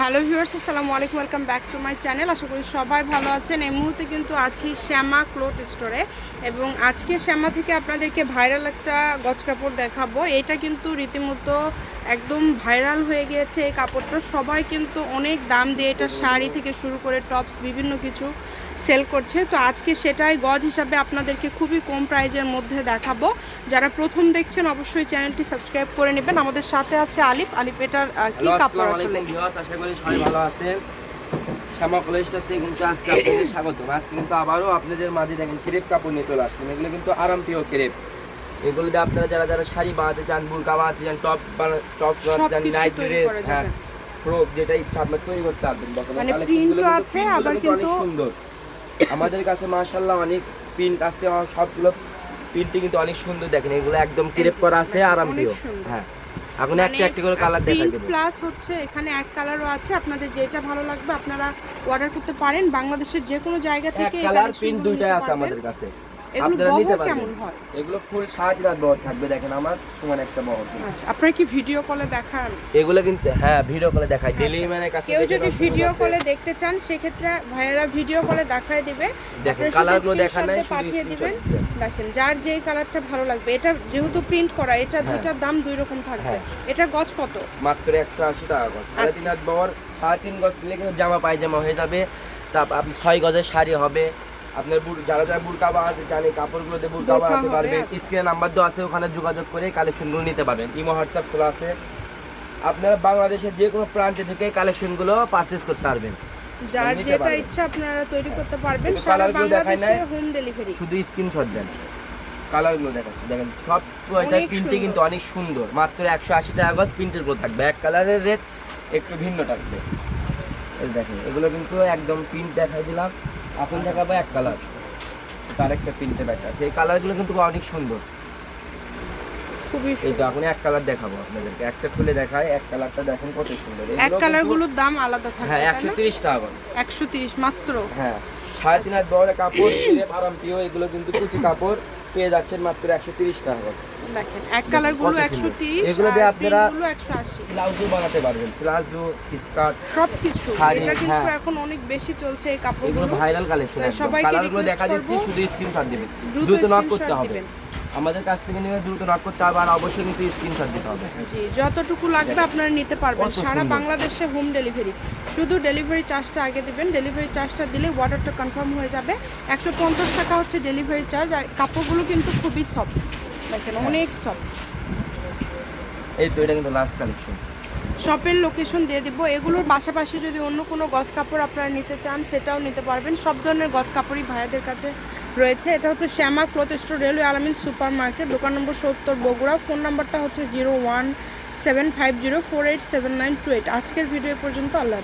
Hello viewers, আসসালামু আলাইকুম, welcome back to my channel. আশা করি সবাই ভালো আছেন। এই মুহূর্তে কিন্তু আছি শ্যামা ক্লোথ স্টোরে এবং আজকে শ্যামা থেকে আপনাদেরকে ভাইরাল একটা গজ কাপড় দেখাবো। এটা কিন্তু রীতিমতো একদম ভাইরাল হয়ে গিয়েছে এই কাপড়টা। সবাই কিন্তু অনেক দাম দিয়ে এটা শাড়ি থেকে শুরু করে টপস, বিভিন্ন কিছু সেল করছে। তো আজকে সেটাই গজ হিসাবে আপনাদেরকে খুবই কম প্রাইজের মধ্যে দেখাবো। যারা প্রথম দেখছেন অবশ্যই চ্যানেলটি সাবস্ক্রাইব করে নেবেন। আমাদের সাথে আছে আলিফ। আলিফ এটার কি কাপড় আসলে? আশা করি সবাই ভালো আছেন। শ্যামা কলেজটাতে কিন্তু আজকে আপনাদের স্বাগতম। আজকে কিন্তু আবারও আপনাদের মাঝে দেখেন ক্রেপ কাপড় নিয়ে চলে আসলাম। এগুলো কিন্তু আরাম প্রিয় ক্রেপ। এগুলো দিয়ে আপনারা যারা যারা শাড়ি বানাতে চান বুরকা বানাতে চান টপ টপ বানাতে চান নাইট ড্রেস হ্যাঁ ফ্রক যেটা ইচ্ছা আপনার তৈরি করতে পারবেন। দেখেন মানে কালেকশনগুলো কিন্তু অনেক কিন্তু- সুন্দর। আমাদের কাছে মাশাল্লাহ অনেক প্রিন্ট আছে সবগুলো প্রিন্টিং কিন্তু অনেক সুন্দর দেখেন এগুলো একদম ক্রেপ করা আছে আরাম প্রিয় হ্যাঁ এখন একটা একটা করে কালার দেখাই দেবো। প্লাস হচ্ছে এখানে এক কালারও আছে আপনাদের যেটা ভালো লাগবে আপনারা অর্ডার করতে পারেন বাংলাদেশের যে কোনো জায়গা থেকে এক কালার প্রিন্ট দুইটাই আছে আমাদের কাছে। আপনারা নিতে পারবেন। এগুলো ফুল সাত রাত বহর থাকবে দেখেন আমার সমান একটা বহর। আচ্ছা আপনারা কি ভিডিও কলে দেখান? এগুলো কিন্তু হ্যাঁ ভিডিও কলে দেখাই। ম্যানের কাছে কেউ যদি ভিডিও কলে দেখতে চান সেক্ষেত্রে ভাইয়েরা ভিডিও কলে দেখায় দিবে। দেখেন, আপনারা শুধু কালারগুলো দেখা নাই, পাঠিয়ে দিবেন। দেখেন যার যেই কালারটা ভালো লাগবে। এটা যেহেতু প্রিন্ট করা এটা হ্যাঁ। দুটার দাম দুই রকম থাকবে। হ্যাঁ। এটা গজ কত? মাত্র একশো আশি টাকা গজ। সাড়ে আচ্ছা। তিন হাত বহর সাড়ে তিন গজ নিলে কিন্তু জামা পায়জামা হয়ে যাবে। তারপর আপনি ছয় গজের শাড়ি হবে আপনার যারা যারা বুড়কা চান এই কাপড়গুলো দিয়ে বুড়কা বানাতে পারবেন। স্ক্রিনে নাম্বার দেওয়া আছে ওখানে যোগাযোগ করে কালেকশনগুলো নিতে পারবেন। ইমো হোয়াটসঅ্যাপ খোলা আছে। আপনারা বাংলাদেশের যে কোনো প্রান্তে থেকে কালেকশনগুলো পারচেস করতে পারবেন। যার যেটা ইচ্ছা আপনারা তৈরি করতে পারবেন। সারা বাংলাদেশে হোম ডেলিভারি শুধু স্ক্রিনশট দেন। কালারগুলো দেখাচ্ছি। দেখেন সব এটা প্রিন্টে কিন্তু অনেক সুন্দর। মাত্র একশো আশি টাকা গজ প্রিন্টের উপর থাকবে। এক কালারের রেট একটু ভিন্ন থাকবে। দেখেন এগুলো কিন্তু একদম প্রিন্ট দেখাই দিলাম। এখন দেখাবো এক কালার তার একটা প্রিন্টে ব্যাটা সেই কালারগুলো কিন্তু অনেক সুন্দর। খুবই এইটা এখন এক কালার দেখাবো আপনাদেরকে। একটা খুলে দেখায় এক কালারটা দেখেন কত সুন্দর। এক কালারগুলোর দাম আলাদা থাকবে হ্যাঁ একশো তিরিশ টাকা গজ একশো তিরিশ মাত্র? হ্যাঁ সাড়ে তিন হাত বড় কাপড় আরাম প্রিয় এগুলো কিন্তু কুচি কাপড়। পেয়ে যাচ্ছেন মাত্র একশো তিরিশ টাকা গজ দেখেন এক কালারগুলো কত একশো সুন্দর। তিরিশ এগুলো দিয়ে আপনারা- গুলো একশো আশি। প্লাজো বানাতে পারবেন। প্লাজো স্কার্ট সব কিছু শাড়ি, এটা কিন্তু হ্যাঁ। এখন অনেক বেশি চলছে এই এগুলো ভাইরাল কালেকশন কালারগুলো দেখা করব, শুধু স্ক্রিনশট দিবেন। দ্রুত দ্রুত নক করতে হবে। আমাদের কাছ থেকে নিয়ে দ্রুত নক করতে হবে আর অবশ্যই কিন্তু স্ক্রিনশট দিতে হবে। জি যতটুকু লাগবে আপনারা নিতে পারবেন। সারা বাংলাদেশে হোম ডেলিভারি শুধু ডেলিভারি চার্জটা আগে দিবেন। ডেলিভারি চার্জটা দিলে অর্ডারটা কনফার্ম হয়ে যাবে। একশো পঞ্চাশ টাকা হচ্ছে ডেলিভারি চার্জ আর কাপড়গুলো কিন্তু খুবই সফট দেখেন। অনেক সফট এই তো এটা কিন্তু লাস্ট কালেকশন শপের লোকেশন দিয়ে দিব। এগুলোর পাশাপাশি যদি অন্য কোনো গজ কাপড় আপনারা নিতে চান সেটাও নিতে পারবেন। সব ধরনের গজ কাপড়ই ভাইয়াদের কাছে রয়েছে। এটা হচ্ছে Shyama cloth store railway Alamin super market দোকান নম্বর সত্তর বগুড়া। ফোন নাম্বারটা হচ্ছে zero one seven five zero four eight seven nine two eight. আজকের ভিডিও পর্যন্ত আল্লাহ